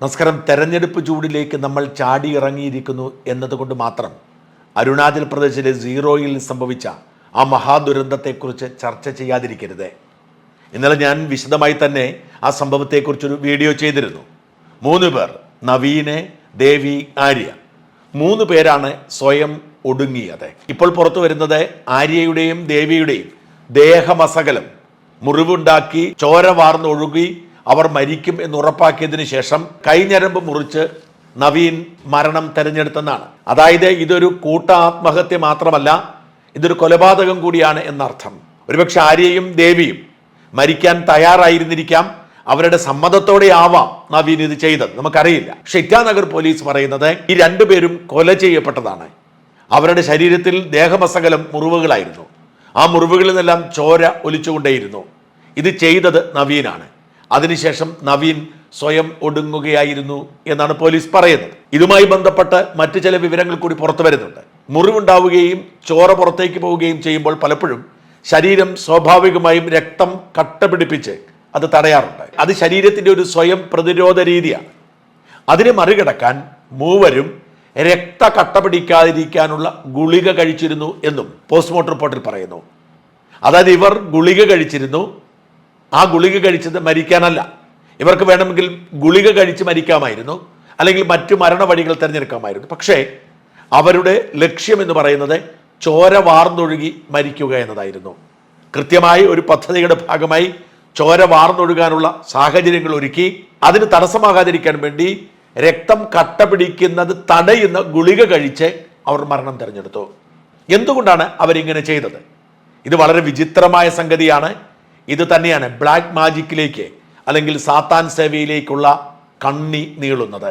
നമസ്കാരം. തെരഞ്ഞെടുപ്പ് ചൂടിലേക്ക് നമ്മൾ ചാടി ഇറങ്ങിയിരിക്കുന്നു എന്നതുകൊണ്ട് മാത്രം അരുണാചൽ പ്രദേശിലെ സീറോയിൽ സംഭവിച്ച ആ മഹാദുരന്തത്തെക്കുറിച്ച് ചർച്ച ചെയ്യാതിരിക്കരുത്. ഇന്നലെ ഞാൻ വിശദമായി തന്നെ ആ സംഭവത്തെക്കുറിച്ചൊരു വീഡിയോ ചെയ്തിരുന്നു. മൂന്ന് പേർ നവീനെ ദേവി ആര്യ. മൂന്ന് പേരാണ് സ്വയം ഒടുങ്ങിയത്. ഇപ്പോൾ പുറത്തു വരുന്നത് ആര്യയുടെയും ദേവിയുടെയും ദേഹമസകലം മുറിവുണ്ടാക്കി ചോര വാർന്നൊഴുകി അവർ മരിക്കും എന്ന് ഉറപ്പാക്കിയതിനു ശേഷം കൈഞ്ഞരമ്പ് മുറിച്ച് നവീൻ മരണം തെരഞ്ഞെടുത്തെന്നാണ്. അതായത് ഇതൊരു കൂട്ട ആത്മഹത്യ മാത്രമല്ല ഇതൊരു കൊലപാതകം കൂടിയാണ് എന്നർത്ഥം. ഒരുപക്ഷെ ആര്യയും ദേവിയും മരിക്കാൻ തയ്യാറായിരുന്നിരിക്കാം. അവരുടെ സമ്മതത്തോടെ ആവാം നവീൻ ഇത് ചെയ്തത്. നമുക്കറിയില്ല. പക്ഷെ ഇറ്റാനഗർ പോലീസ് പറയുന്നത് ഈ രണ്ടുപേരും കൊല ചെയ്യപ്പെട്ടതാണ്. അവരുടെ ശരീരത്തിൽ ദേഹമസകലം മുറിവുകളായിരുന്നു. ആ മുറിവുകളിൽ നിന്നെല്ലാം ചോര ഒലിച്ചുകൊണ്ടേയിരുന്നു. ഇത് ചെയ്തത് നവീനാണ്. അതിനുശേഷം നവീൻ സ്വയം ഒടുങ്ങുകയായിരുന്നു എന്നാണ് പോലീസ് പറയുന്നത്. ഇതുമായി ബന്ധപ്പെട്ട് മറ്റു ചില വിവരങ്ങൾ കൂടി പുറത്തു വരുന്നുണ്ട്. മുറിവുണ്ടാവുകയും ചോര പുറത്തേക്ക് പോവുകയും ചെയ്യുമ്പോൾ പലപ്പോഴും ശരീരം സ്വാഭാവികമായും രക്തം കട്ടപിടിപ്പിച്ച് അത് തടയാറുണ്ട്. അത് ശരീരത്തിന്റെ ഒരു സ്വയം പ്രതിരോധ രീതിയാണ്. അതിനെ മറികടക്കാൻ മൂവരും രക്ത കട്ടപിടിക്കാതിരിക്കാനുള്ള ഗുളിക കഴിച്ചിരുന്നു എന്നും പോസ്റ്റ്മോർട്ടം റിപ്പോർട്ടിൽ പറയുന്നു. അതായത് ഇവർ ഗുളിക കഴിച്ചിരുന്നു ആ ഗുളിക കഴിച്ചത് മരിക്കാനല്ല. ഇവർക്ക് വേണമെങ്കിൽ ഗുളിക കഴിച്ച് മരിക്കാമായിരുന്നു. അല്ലെങ്കിൽ മറ്റു മരണവഴികൾ തിരഞ്ഞെടുക്കാമായിരുന്നു. പക്ഷേ അവരുടെ ലക്ഷ്യം എന്ന് പറയുന്നത് ചോര വാർന്നൊഴുകി മരിക്കുക എന്നതായിരുന്നു. കൃത്യമായി ഒരു പദ്ധതിയുടെ ഭാഗമായി ചോര വാർന്നൊഴുകാനുള്ള സാഹചര്യങ്ങൾ ഒരുക്കി അതിന് തടസ്സമാകാതിരിക്കാൻ വേണ്ടി രക്തം കട്ട പിടിക്കുന്നത് തടയുന്ന ഗുളിക കഴിച്ച് അവർ മരണം തിരഞ്ഞെടുത്തു. എന്തുകൊണ്ടാണ് അവരിങ്ങനെ ചെയ്തത്? ഇത് വളരെ വിചിത്രമായ സംഗതിയാണ്. ഇത് തന്നെയാണ് ബ്ലാക്ക് മാജിക്കിലേക്ക് അല്ലെങ്കിൽ സാത്താൻ സേവയിലേക്കുള്ള കണ്ണി നീളുന്നത്.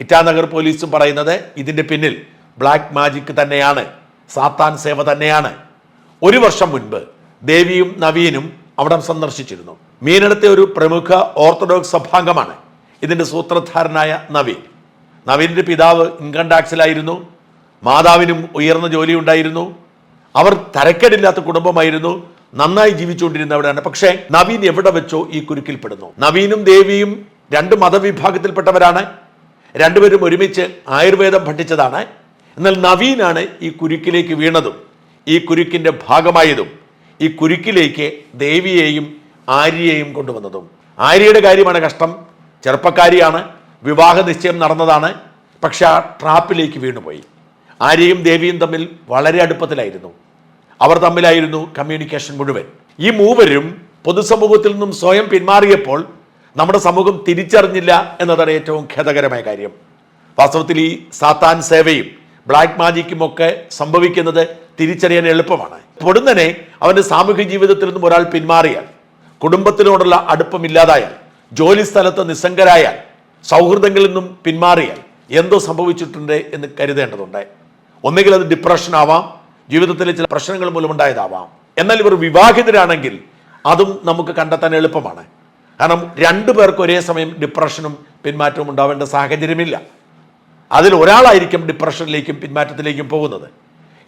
ഇറ്റാനഗർ പോലീസും പറയുന്നത് ഇതിന്റെ പിന്നിൽ ബ്ലാക്ക് മാജിക് തന്നെയാണ് സാത്താൻ സേവ തന്നെയാണ്. ഒരു വർഷം മുൻപ് ദേവിയും നവീനും അവിടെ സന്ദർശിച്ചിരുന്നു. മീനടത്തെ ഒരു പ്രമുഖ ഓർത്തഡോക്സ് സഭാംഗമാണ്. ഇതിന്റെ സൂത്രധാരനായ നവീൻ. നവീന്റെ പിതാവ് ഇൻകം ടാക്സിലായിരുന്നു മാതാവിനും ഉയർന്ന ജോലി ഉണ്ടായിരുന്നു. അവർ തരക്കേടില്ലാത്ത കുടുംബമായിരുന്നു. നന്നായി ജീവിച്ചുകൊണ്ടിരുന്നവരാണ് പക്ഷേ നവീൻ എവിടെ വെച്ചോ ഈ കുരുക്കിൽപ്പെടുന്നു നവീനും ദേവിയും രണ്ട് മതവിഭാഗത്തിൽപ്പെട്ടവരാണ്. രണ്ടുപേരും ഒരുമിച്ച് ആയുർവേദം പഠിച്ചതാണ്. എന്നാൽ നവീനാണ് ഈ കുരുക്കിലേക്ക് വീണതും ഈ കുരുക്കിന്റെ ഭാഗമായതും ഈ കുരുക്കിലേക്ക് ദേവിയെയും ആര്യയെയും കൊണ്ടുവന്നതും. ആര്യയുടെ കാര്യമാണ് കഷ്ടം. ചെറുപ്പക്കാരിയാണ്. വിവാഹ നിശ്ചയം നടന്നതാണ്. പക്ഷെ ആ ട്രാപ്പിലേക്ക് വീണുപോയി. ആര്യയും ദേവിയും തമ്മിൽ വളരെ അടുപ്പത്തിലായിരുന്നു. അവർ തമ്മിലായിരുന്നു കമ്മ്യൂണിക്കേഷൻ മുഴുവൻ. ഈ മൂവരും പൊതുസമൂഹത്തിൽ നിന്നും സ്വയം പിന്മാറിയപ്പോൾ നമ്മുടെ സമൂഹം തിരിച്ചറിഞ്ഞില്ല എന്നതാണ് ഏറ്റവും ഖേദകരമായ കാര്യം. വാസ്തവത്തിൽ ഈ സാത്താൻ സേവയും ബ്ലാക്ക് മാജിക്കും ഒക്കെ സംഭവിക്കുന്നത് തിരിച്ചറിയാൻ എളുപ്പമാണ്. പൊടുന്നനെ അവന്റെ സാമൂഹ്യ ജീവിതത്തിൽ നിന്നും ഒരാൾ പിന്മാറിയാൽ കുടുംബത്തിനോടുള്ള അടുപ്പമില്ലാതായാൽ ജോലി സ്ഥലത്ത് നിസ്സംഗരായാൽ സൗഹൃദങ്ങളിൽ നിന്നും പിന്മാറിയാൽ എന്തോ സംഭവിച്ചിട്ടുണ്ട് എന്ന് കരുതേണ്ടതുണ്ട്. ഒന്നുകിൽ അത് ഡിപ്രഷൻ ആവാം ജീവിതത്തിലെ ചില പ്രശ്നങ്ങൾ മൂലമുണ്ടായതാവാം. എന്നാൽ ഇവർ വിവാഹിതരാണെങ്കിൽ അതും നമുക്ക് കണ്ടെത്താൻ എളുപ്പമാണ്. കാരണം രണ്ടു പേർക്ക് ഒരേ സമയം ഡിപ്രഷനും പിന്മാറ്റവും ഉണ്ടാവേണ്ട സാഹചര്യമില്ല. അതിൽ ഒരാളായിരിക്കും ഡിപ്രഷനിലേക്കും പിന്മാറ്റത്തിലേക്കും പോകുന്നത്.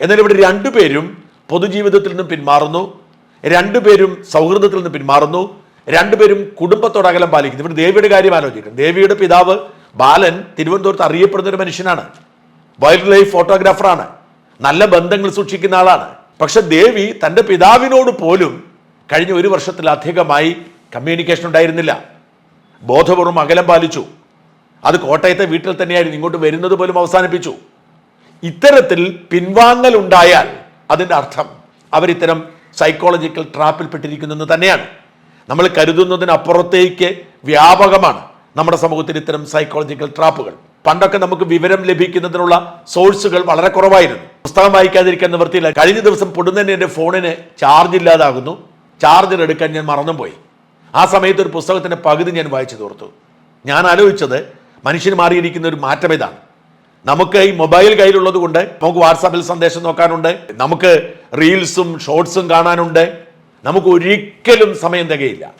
എന്നാൽ ഇവിടെ രണ്ടുപേരും പൊതുജീവിതത്തിൽ നിന്നും പിന്മാറുന്നു. രണ്ടുപേരും സൗഹൃദത്തിൽ നിന്ന് പിന്മാറുന്നു. രണ്ടുപേരും കുടുംബത്തോട് അകലം പാലിക്കുന്നു. ഇവിടെ ദേവിയുടെ കാര്യം ആലോചിക്കണം. ദേവിയുടെ പിതാവ് ബാലൻ തിരുവനന്തപുരത്ത് അറിയപ്പെടുന്ന ഒരു മനുഷ്യനാണ്. വൈൽഡ് ലൈഫ് ഫോട്ടോഗ്രാഫറാണ്. നല്ല ബന്ധങ്ങൾ സൂക്ഷിക്കുന്ന ആളാണ്. പക്ഷെ ദേവി തന്റെ പിതാവിനോട് പോലും കഴിഞ്ഞ ഒരു വർഷത്തിലധികമായി കമ്മ്യൂണിക്കേഷൻ ഉണ്ടായിരുന്നില്ല. ബോധപൂർവം അകലം പാലിച്ചു. അത് കോട്ടയത്തെ വീട്ടിൽ തന്നെയായിരുന്നു ഇങ്ങോട്ട് വരുന്നത് പോലും അവസാനിപ്പിച്ചു. ഇത്തരത്തിൽ പിൻവാങ്ങൽ ഉണ്ടായാൽ അതിന്റെ അർത്ഥം അവരിത്തരം സൈക്കോളജിക്കൽ ട്രാപ്പിൽ പെട്ടിരിക്കുന്നെന്ന് തന്നെയാണ്. നമ്മൾ കരുതുന്നതിനപ്പുറത്തേക്ക് വ്യാപകമാണ് നമ്മുടെ സമൂഹത്തിൽ ഇത്തരം സൈക്കോളജിക്കൽ ട്രാപ്പുകൾ പണ്ടൊക്കെ നമുക്ക് വിവരം ലഭിക്കുന്നതിനുള്ള സോഴ്സുകൾ വളരെ കുറവായിരുന്നു. പുസ്തകം വായിക്കാതിരിക്കാൻ നിവൃത്തിയില്ല. കഴിഞ്ഞ ദിവസം പൊടുന്നന്നെ എന്റെ ഫോണിന് ചാർജ് ഇല്ലാതാകുന്നു. ചാർജർ എടുക്കാൻ ഞാൻ മറന്നുപോയി. ആ സമയത്ത് ഒരു പുസ്തകത്തിന്റെ പകുതി ഞാൻ വായിച്ചു തീർത്തു. ഞാൻ ആലോചിച്ചത് മനുഷ്യൻ മാറിയിരിക്കുന്ന ഒരു മാറ്റം ഇതാണ്. നമുക്ക് ഈ മൊബൈൽ കയ്യിലുള്ളത് കൊണ്ട് നമുക്ക് വാട്സാപ്പിൽ സന്ദേശം നോക്കാനുണ്ട്. നമുക്ക് റീൽസും ഷോർട്സും കാണാനുണ്ട്. നമുക്ക് ഒരിക്കലും സമയം തികയില്ല.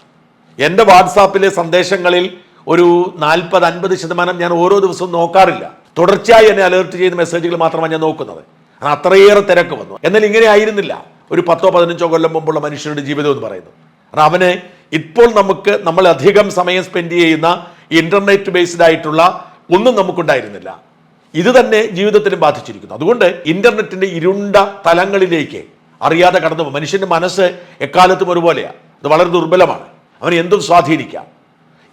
എന്റെ വാട്സാപ്പിലെ സന്ദേശങ്ങളിൽ ഒരു നാൽപ്പത് അൻപത് ശതമാനം ഞാൻ ഓരോ ദിവസവും നോക്കാറില്ല. തുടർച്ചയായി എന്നെ അലേർട്ട് ചെയ്യുന്ന മെസ്സേജുകൾ മാത്രമാണ് ഞാൻ നോക്കുന്നത്. അത്രയേറെ തിരക്ക് വന്നു. എന്നാൽ ഇങ്ങനെ ആയിരുന്നില്ല. ഒരു പത്തോ പതിനഞ്ചോ കൊല്ലം മുമ്പുള്ള മനുഷ്യരുടെ ജീവിതം എന്ന് പറയുന്നത്. കാരണം അവന് ഇപ്പോൾ നമുക്ക് നമ്മൾ അധികം സമയം സ്പെൻഡ് ചെയ്യുന്ന ഇന്റർനെറ്റ് ബേസ്ഡ് ആയിട്ടുള്ള ഒന്നും നമുക്കുണ്ടായിരുന്നില്ല. ഇത് തന്നെ ജീവിതത്തിലും ബാധിച്ചിരിക്കുന്നു. അതുകൊണ്ട് ഇന്റർനെറ്റിന്റെ ഇരുണ്ട തലങ്ങളിലേക്ക് അറിയാതെ കടന്നു മനുഷ്യന്റെ മനസ്സ് എക്കാലത്തും ഒരുപോലെയാണ് അത് വളരെ ദുർബലമാണ്. അവന് എന്തും സ്വാധീനിക്കാം.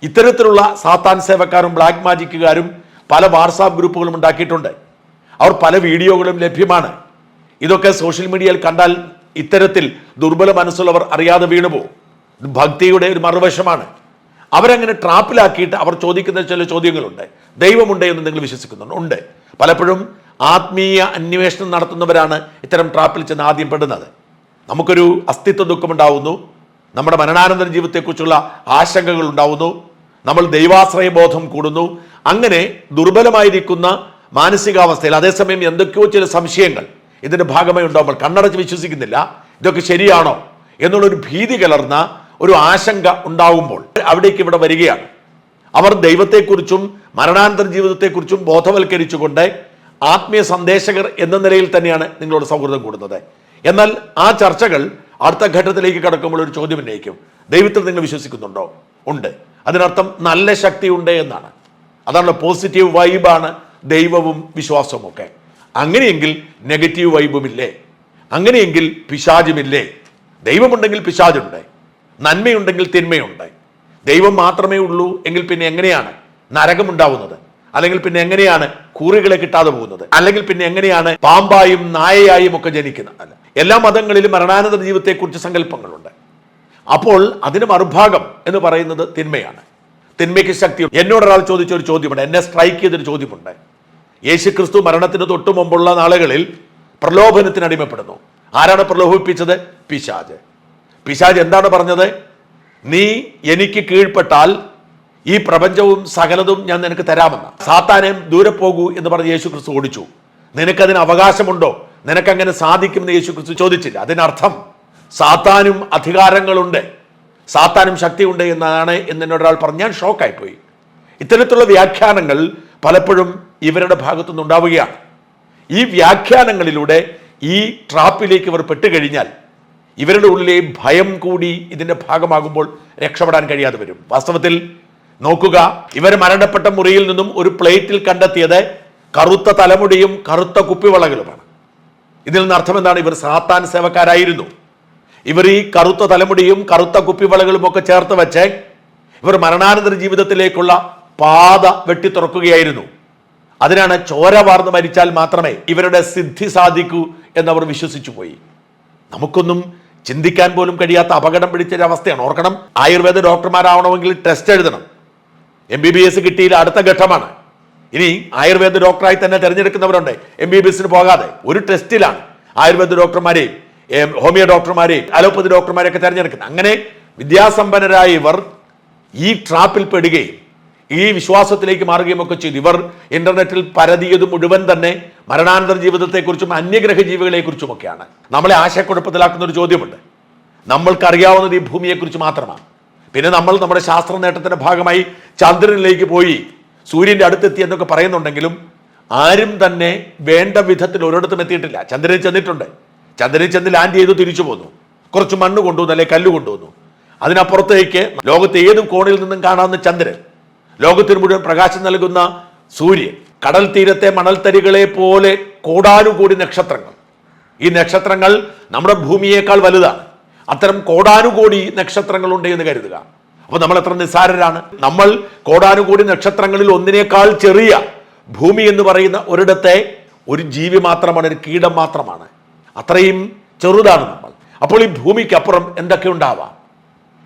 ഇത്തരത്തിലുള്ള സാത്താൻ സേവക്കാരും ബ്ലാക്ക് മാജിക്കുകാരും പല വാട്സാപ്പ് ഗ്രൂപ്പുകളും ഉണ്ടാക്കിയിട്ടുണ്ട്. അവർ പല വീഡിയോകളും ലഭ്യമാണ്. ഇതൊക്കെ സോഷ്യൽ മീഡിയയിൽ കണ്ടാൽ ഇത്തരത്തിൽ ദുർബല മനസ്സുള്ളവർ അറിയാതെ വീണുപോകും. ഭക്തിയുടെ ഒരു മറുവശമാണ്. അവരങ്ങനെ ട്രാപ്പിലാക്കിയിട്ട് അവർ ചോദിക്കുന്ന ചില ചോദ്യങ്ങളുണ്ട്. ദൈവമുണ്ട് എന്ന് നിങ്ങൾ വിശ്വസിക്കുന്നുണ്ട്? ഉണ്ട്. പലപ്പോഴും ആത്മീയ അന്വേഷണം നടത്തുന്നവരാണ് ഇത്തരം ട്രാപ്പിൽ ചെന്ന് ആദ്യം പെടുന്നത്. നമുക്കൊരു അസ്തിത്വ ദുഃഖമുണ്ടാവുന്നു നമ്മുടെ മരണാനന്തര ജീവിതത്തെക്കുറിച്ചുള്ള ആശങ്കകൾ ഉണ്ടാവുന്നു. നമ്മൾ ദൈവാശ്രയ ബോധം കൂടുന്നു. അങ്ങനെ ദുർബലമായിരിക്കുന്ന മാനസികാവസ്ഥയിൽ അതേസമയം എന്തൊക്കെയോ ചില സംശയങ്ങൾ. ഇതിന്റെ ഭാഗമായി ഉണ്ടാവുമ്പോൾ കണ്ണടച്ച് വിശ്വസിക്കുന്നില്ല. ഇതൊക്കെ ശരിയാണോ? എന്നുള്ളൊരു ഭീതി കലർന്ന ഒരു ആശങ്ക ഉണ്ടാവുമ്പോൾ അവിടേക്ക് ഇവിടെ വരികയാണ്. അവർ ദൈവത്തെക്കുറിച്ചും മരണാനന്തര ജീവിതത്തെക്കുറിച്ചും ബോധവൽക്കരിച്ചുകൊണ്ട് ആത്മീയ സന്ദേശകർ എന്ന നിലയിൽ തന്നെയാണ് നിങ്ങളോട് സൗഹൃദം കൂടുന്നത്. എന്നാൽ ആ ചർച്ചകൾ അടുത്ത ഘട്ടത്തിലേക്ക് കടക്കുമ്പോൾ ഒരു ചോദ്യം ഉന്നയിക്കും. ദൈവത്തിൽ നിങ്ങൾ വിശ്വസിക്കുന്നുണ്ടോ? ഉണ്ട്. അതിനർത്ഥം നല്ല ശക്തി ഉണ്ട് എന്നാണ്. അതാണ് പോസിറ്റീവ് വൈബാണ് ദൈവവും വിശ്വാസവുമൊക്കെ. അങ്ങനെയെങ്കിൽ നെഗറ്റീവ് വൈബുമില്ലേ? അങ്ങനെയെങ്കിൽ പിശാചുമില്ലേ? ദൈവമുണ്ടെങ്കിൽ പിശാചുണ്ട്. നന്മയുണ്ടെങ്കിൽ തിന്മയുണ്ട്. ദൈവം മാത്രമേ ഉള്ളൂ എങ്കിൽ പിന്നെ എങ്ങനെയാണ് നരകമുണ്ടാവുന്നത്? അല്ലെങ്കിൽ പിന്നെ എങ്ങനെയാണ് കൂറുകളെ കിട്ടാതെ പോകുന്നത്? അല്ലെങ്കിൽ പിന്നെ എങ്ങനെയാണ് പാമ്പായും നായയായും ഒക്കെ ജനിക്കുന്നത്? അല്ല. എല്ലാ മതങ്ങളിലും മരണാനന്തര ജീവിതത്തെക്കുറിച്ച് സങ്കല്പങ്ങളുണ്ട്. അപ്പോൾ അതിന് മറുഭാഗം എന്ന് പറയുന്നത് തിന്മയാണ്. തിന്മയ്ക്ക് ശക്തി എന്നോടൊരാൾ ചോദിച്ച ഒരു ചോദ്യമുണ്ട്. എന്നെ സ്ട്രൈക്ക് ചെയ്തൊരു ചോദ്യമുണ്ട്. യേശു ക്രിസ്തു മരണത്തിന് തൊട്ടു മുമ്പുള്ള നാളുകളിൽ പ്രലോഭനത്തിന് അടിമപ്പെടുന്നു. ആരാണ് പ്രലോഭിപ്പിച്ചത്? പിശാജ് പിശാജ് എന്താണ് പറഞ്ഞത്? നീ എനിക്ക് കീഴ്പ്പെട്ടാൽ ഈ പ്രപഞ്ചവും സകലതും ഞാൻ നിനക്ക് തരാമെന്ന് സാത്താനെ ദൂരെ പോകൂ എന്ന് പറഞ്ഞ് യേശു ക്രിസ്തു ഓടിച്ചു. നിനക്കതിന് അവകാശമുണ്ടോ? നിനക്കങ്ങനെ സാധിക്കുമെന്ന് യേശു ക്രിസ്തു ചോദിച്ചില്ല. അതിനർത്ഥം സാത്താനും അധികാരങ്ങളുണ്ട്. സാത്താനും ശക്തിയുണ്ട് എന്നാണ് എന്നോടൊരാൾ എന്നോട് ഒരാൾ പറഞ്ഞു ഞാൻ ഷോക്കായി പോയി ഇത്തരത്തിലുള്ള വ്യാഖ്യാനങ്ങൾ പലപ്പോഴും ഇവരുടെ ഭാഗത്തുനിന്ന് ഉണ്ടാവുകയാണ് ഈ വ്യാഖ്യാനങ്ങളിലൂടെ ഈ ട്രാപ്പിലേക്ക് ഇവർ പെട്ടുകഴിഞ്ഞാൽ ഇവരുടെ ഉള്ളിലെ ഭയം കൂടി ഇതിന്റെ ഭാഗമാകുമ്പോൾ രക്ഷപ്പെടാൻ കഴിയാതെ വരും. വാസ്തവത്തിൽ നോക്കുക ഇവർ മരണപ്പെട്ട മുറിയിൽ നിന്നും ഒരു പ്ലേറ്റിൽ കണ്ടെത്തിയത് കറുത്ത തലമുടിയും കറുത്ത കുപ്പിവളകളുമാണ്. ഇതിൽ നിന്ന് അർത്ഥം എന്താണ് ഇവർ സാത്താൻ സേവക്കാരായിരുന്നു. ഇവർ ഈ കറുത്ത തലമുടിയും കറുത്ത കുപ്പിവളകളും ഒക്കെ ചേർത്ത് വെച്ച് ഇവർ മരണാനന്തര ജീവിതത്തിലേക്കുള്ള പാത വെട്ടി തുറക്കുകയായിരുന്നു അതിനാണ് ചോര വാർന്ന് മരിച്ചാൽ മാത്രമേ ഇവരുടെ സിദ്ധി സാധിക്കൂ എന്നവർ വിശ്വസിച്ചു പോയി നമുക്കൊന്നും ചിന്തിക്കാൻ പോലും കഴിയാത്ത അപകടം പിടിച്ചൊരവസ്ഥയാണ് ഓർക്കണം ആയുർവേദ ഡോക്ടർമാരാവണമെങ്കിൽ ടെസ്റ്റ് എഴുതണം. എം ബി ബി എസ് കിട്ടിയില്ല അടുത്ത ഘട്ടമാണ്. ഇനി ആയുർവേദ ഡോക്ടറായി തന്നെ തിരഞ്ഞെടുക്കുന്നവരുണ്ട്. എം ബി ബി എസിന് പോകാതെ ഒരു ടെസ്റ്റിലാണ് ആയുർവേദ ഡോക്ടർമാരെയും ഹോമിയോ ഡോക്ടർമാരെയും അലോപ്പതി ഡോക്ടർമാരെയൊക്കെ തിരഞ്ഞെടുക്കുന്നത്. അങ്ങനെ വിദ്യാസമ്പന്നരായ ഇവർ ഈ ട്രാപ്പിൽ പെടുകയും ഈ വിശ്വാസത്തിലേക്ക് മാറുകയും ഒക്കെ ചെയ്തു. ഇവർ ഇന്റർനെറ്റിൽ പരതിയത് മുഴുവൻ തന്നെ മരണാനന്തര ജീവിതത്തെക്കുറിച്ചും അന്യഗ്രഹ ജീവികളെക്കുറിച്ചുമൊക്കെയാണ് നമ്മളെ ആശയക്കുഴപ്പത്തിലാക്കുന്ന ഒരു ചോദ്യമുണ്ട്. നമ്മൾക്കറിയാവുന്നത് ഈ ഭൂമിയെക്കുറിച്ച് മാത്രമാണ്. പിന്നെ നമ്മൾ നമ്മുടെ ശാസ്ത്ര നേട്ടത്തിന്റെ ഭാഗമായി ചന്ദ്രനിലേക്ക് പോയി സൂര്യന്റെ അടുത്തെത്തി എന്നൊക്കെ പറയുന്നുണ്ടെങ്കിലും ആരും തന്നെ വേണ്ട വിധത്തിൽ ഒരിടത്തും എത്തിയിട്ടില്ല. ചന്ദ്രനിൽ ചെന്നിട്ടുണ്ട്. ചന്ദ്രനിൽ ചെന്ന് ലാൻഡ് ചെയ്ത് തിരിച്ചു പോന്നു. കുറച്ച് മണ്ണ് കൊണ്ടുവന്നു അല്ലെ കല്ല് കൊണ്ടുവന്നു. അതിനപ്പുറത്തേക്ക് ലോകത്തെ ഏത് കോണിൽ നിന്നും കാണാവുന്ന ചന്ദ്രൻ ലോകത്തിന് മുഴുവൻ പ്രകാശം നൽകുന്ന സൂര്യൻ കടൽ തീരത്തെ മണൽത്തരികളെ പോലെ കോടാനുകൂടി നക്ഷത്രങ്ങൾ. ഈ നക്ഷത്രങ്ങൾ നമ്മുടെ ഭൂമിയേക്കാൾ വലുതാണ്. അത്തരം കോടാനുകോടി നക്ഷത്രങ്ങളുണ്ട് എന്ന് കരുതുക. അപ്പോൾ നമ്മൾ എത്ര നിസ്സാരരാണ്. നമ്മൾ കോടാനുകൂടി നക്ഷത്രങ്ങളിൽ ഒന്നിനേക്കാൾ ചെറിയ ഭൂമി എന്ന് പറയുന്ന ഒരിടത്തെ ഒരു ജീവി മാത്രമാണ് ഒരു കീടം മാത്രമാണ്. അത്രയും ചെറുതാണ് നമ്മൾ. അപ്പോൾ ഈ ഭൂമിക്കപ്പുറം എന്തൊക്കെ ഉണ്ടാവാം?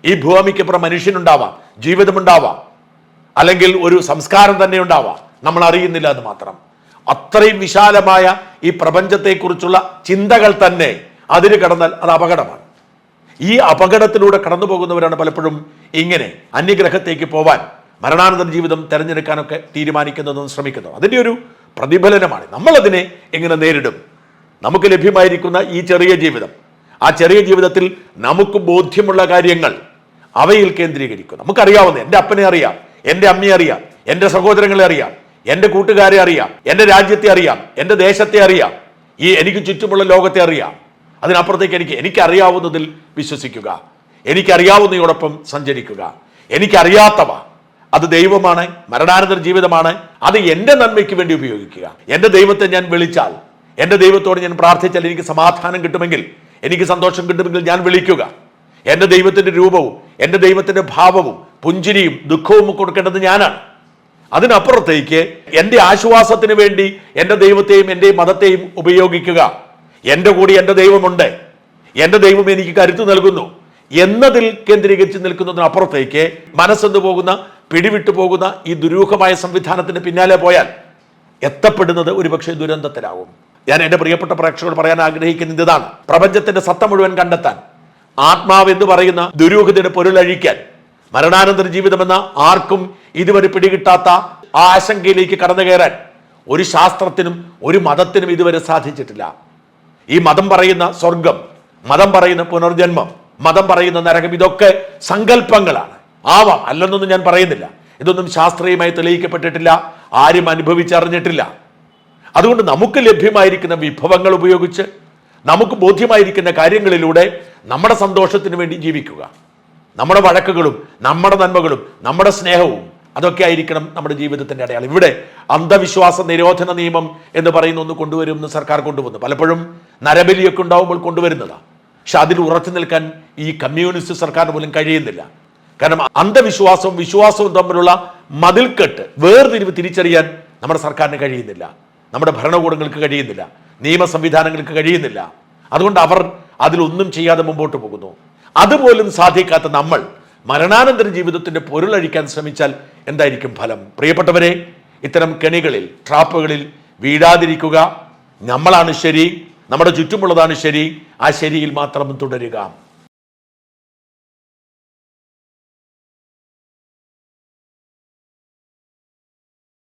ഈ ഭൂമിക്കപ്പുറം മനുഷ്യനുണ്ടാവാം ജീവിതമുണ്ടാവാം. അല്ലെങ്കിൽ ഒരു സംസ്കാരം തന്നെ ഉണ്ടാവാം. നമ്മൾ അറിയുന്നില്ല എന്ന് മാത്രം. അത്രയും വിശാലമായ ഈ പ്രപഞ്ചത്തെക്കുറിച്ചുള്ള ചിന്തകൾ തന്നെ അതിന് കടന്നാൽ അത് അപകടമാണ്. ഈ അപകടത്തിലൂടെ കടന്നു പോകുന്നവരാണ് പലപ്പോഴും ഇങ്ങനെ അന്യഗ്രഹത്തേക്ക് പോവാൻ മരണാനന്തര ജീവിതം തിരഞ്ഞെടുക്കാനൊക്കെ തീരുമാനിക്കുന്നതും ശ്രമിക്കുന്നതും. അതിന്റെ ഒരു പ്രതിഫലനമാണ്. നമ്മളതിനെ എങ്ങനെ നേരിടും? നമുക്ക് ലഭ്യമായിരിക്കുന്ന ഈ ചെറിയ ജീവിതം. ആ ചെറിയ ജീവിതത്തിൽ നമുക്ക് ബോധ്യമുള്ള കാര്യങ്ങൾ അവയിൽ കേന്ദ്രീകരിക്കും. നമുക്കറിയാവുന്ന എന്റെ അപ്പനെ അറിയാം. എന്റെ അമ്മയെ അറിയാം എന്റെ സഹോദരങ്ങളെ അറിയാം എന്റെ കൂട്ടുകാരെ അറിയാം എന്റെ രാജ്യത്തെ അറിയാം എന്റെ ദേശത്തെ അറിയാം ഈ എനിക്ക് ചുറ്റുമുള്ള ലോകത്തെ അറിയാം. അതിനപ്പുറത്തേക്ക് എനിക്ക് എനിക്കറിയാവുന്നതിൽ വിശ്വസിക്കുക എനിക്കറിയാവുന്നതിനോടൊപ്പം സഞ്ചരിക്കുക എനിക്കറിയാത്തവ അത് ദൈവമാണ് മരണാനന്തര ജീവിതമാണ് അത് എന്റെ നന്മയ്ക്ക് വേണ്ടി ഉപയോഗിക്കുക. എന്റെ ദൈവത്തെ ഞാൻ വിളിച്ചാൽ എന്റെ ദൈവത്തോട് ഞാൻ പ്രാർത്ഥിച്ചാൽ എനിക്ക് സമാധാനം കിട്ടുമെങ്കിൽ എനിക്ക് സന്തോഷം കിട്ടുമെങ്കിൽ ഞാൻ വിളിക്കുക. എന്റെ ദൈവത്തിന്റെ രൂപവും എന്റെ ദൈവത്തിന്റെ ഭാവവും പുഞ്ചിരിയും ദുഃഖവും കൊടുക്കേണ്ടത് ഞാനാണ്. അതിനപ്പുറത്തേക്ക് എന്റെ ആശ്വാസത്തിന് വേണ്ടി എന്റെ ദൈവത്തെയും എന്റെ മതത്തെയും ഉപയോഗിക്കുക. എന്റെ കൂടി എന്റെ ദൈവമുണ്ട്. എന്റെ ദൈവം എനിക്ക് കരുത്ത് നൽകുന്നു. എന്നതിൽ കേന്ദ്രീകരിച്ച് നിൽക്കുന്നതിനപ്പുറത്തേക്ക് മനസ്സെന്ന് പോകുന്ന പിടിവിട്ടു പോകുന്ന ഈ ദുരൂഹമായ സംവിധാനത്തിന് പിന്നാലെ പോയാൽ എത്തപ്പെടുന്നത് ഒരുപക്ഷെ ദുരന്തത്തിലാവും ഞാൻ എന്റെ പ്രിയപ്പെട്ട പ്രേക്ഷകരോട് പറയാൻ ആഗ്രഹിക്കുന്ന ഇതാണ്. പ്രപഞ്ചത്തിന്റെ സത്ത മുഴുവൻ കണ്ടെത്താൻ ആത്മാവ് എന്ന് പറയുന്ന ദുരൂഹതയുടെ പൊരുളഴിക്കാൻ മരണാനന്തര ജീവിതമെന്ന ആർക്കും ഇതുവരെ പിടികിട്ടാത്ത ആ ആശങ്കയിലേക്ക് കടന്നു കയറാൻ ഒരു ശാസ്ത്രത്തിനും ഒരു മതത്തിനും ഇതുവരെ സാധിച്ചിട്ടില്ല. ഈ മതം പറയുന്ന സ്വർഗം മതം പറയുന്ന പുനർജന്മം മതം പറയുന്ന നരകം ഇതൊക്കെ സങ്കല്പങ്ങളാണ്. ആവാം അല്ലെന്നൊന്നും ഞാൻ പറയുന്നില്ല. ഇതൊന്നും ശാസ്ത്രീയമായി തെളിയിക്കപ്പെട്ടിട്ടില്ല ആരും അനുഭവിച്ചറിഞ്ഞിട്ടില്ല. അതുകൊണ്ട് നമുക്ക് ലഭ്യമായിരിക്കുന്ന വിഭവങ്ങൾ ഉപയോഗിച്ച് നമുക്ക് ബോധ്യമായിരിക്കുന്ന കാര്യങ്ങളിലൂടെ നമ്മുടെ സന്തോഷത്തിന് വേണ്ടി ജീവിക്കുക. നമ്മുടെ വഴക്കുകളും നമ്മുടെ നന്മകളും നമ്മുടെ സ്നേഹവും അതൊക്കെ ആയിരിക്കണം നമ്മുടെ ജീവിതത്തിന്റെ അടയാളം. ഇവിടെ അന്ധവിശ്വാസ നിരോധന നിയമം എന്ന് പറയുന്ന ഒന്ന് കൊണ്ടുവരുമെന്ന് സർക്കാർ കൊണ്ടുവന്നു. പലപ്പോഴും നരബലിയൊക്കെ ഉണ്ടാവുമ്പോൾ കൊണ്ടുവരുന്നതാണ് പക്ഷെ അതിൽ ഉറച്ചു നിൽക്കാൻ ഈ കമ്മ്യൂണിസ്റ്റ് സർക്കാർ പോലും കഴിയുന്നില്ല. കാരണം അന്ധവിശ്വാസവും വിശ്വാസവും തമ്മിലുള്ള മതിൽക്കെട്ട് വേർതിരിവ് തിരിച്ചറിയാൻ നമ്മുടെ സർക്കാരിന് കഴിയുന്നില്ല. നമ്മുടെ ഭരണകൂടങ്ങൾക്ക് കഴിയുന്നില്ല. നിയമ സംവിധാനങ്ങൾക്ക് കഴിയുന്നില്ല. അതുകൊണ്ട് അവർ അതിലൊന്നും ചെയ്യാതെ മുമ്പോട്ട് പോകുന്നു. അതുപോലും സാധിക്കാത്ത നമ്മൾ മരണാനന്തര ജീവിതത്തിന്റെ പൊരുളഴിക്കാൻ ശ്രമിച്ചാൽ എന്തായിരിക്കും ഫലം? പ്രിയപ്പെട്ടവരെ ഇത്തരം കെണികളിൽ ട്രാപ്പുകളിൽ വീഴാതിരിക്കുക. നമ്മളാണ് ശരി. നമ്മുടെ ചുറ്റുമുള്ളതാണ് ശരി. ആ ശരിയിൽ മാത്രം തുടരുക.